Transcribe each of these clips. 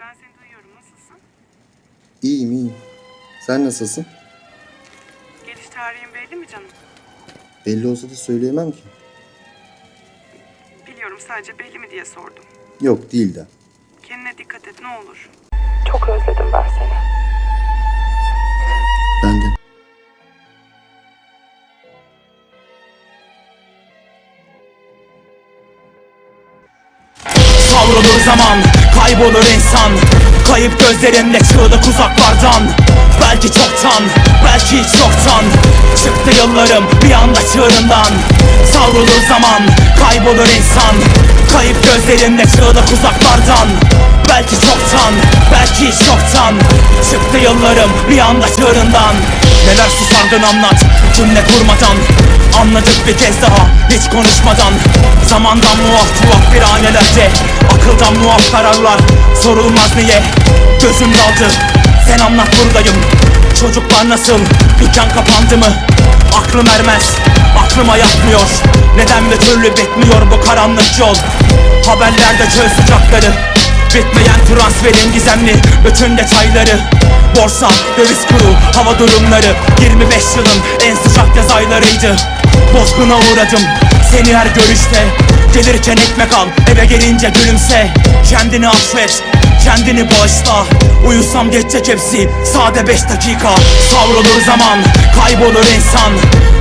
ben seni duyuyorum. Nasılsın? İyiyim iyiyim. Sen nasılsın? Geliş tarihin belli mi canım? Belli olsa da söyleyemem ki. Biliyorum sadece belli mi diye sordum. Yok değil de. Kendine dikkat et ne olur. Çok özledim ben seni. Ben de. Zaman kaybolur insan. Kayıp gözlerinde çığlık uzaklardan. Belki çoktan belki hiç yoktan. Çıktı yıllarım bir anda çığırından. Savrulur zaman kaybolur insan. Kayıp gözlerinde çığlık uzaklardan. Belki çoktan belki hiç yoktan. Çıktı yıllarım bir anda çığırından. Neler susardın anlat cümle kurmadan Anladık bir kez daha hiç konuşmadan. Zamandan muaf tuhaf bir hanelerde Akıldan muaf kararlar. Sorulmaz niye? Gözüm daldı. Sen anlat buradayım. Çocuklar nasıl? Dükkan kapandı mı? Aklım ermez. Aklıma yatmıyor. Neden bir türlü bitmiyor bu karanlık yol? Haberlerde çöl sıcakları Bitmeyen transferin gizemli. Bütün detayları Borsa, döviz kuru, hava durumları. 25 yılın en sıcak yaz aylarıydı. Bozguna uğradım seni her görüşte. Gelirken ekmek al eve gelince gülümse. Kendini affet kendini bağışla. Uyusam geçecek hepsi sade 5 dakika. Savrulur zaman kaybolur insan.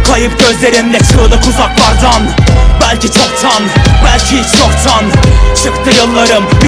Kayıp gözlerimle çığlık uzaklardan. Belki çoktan belki hiç yoktan. Çıktı yıllarım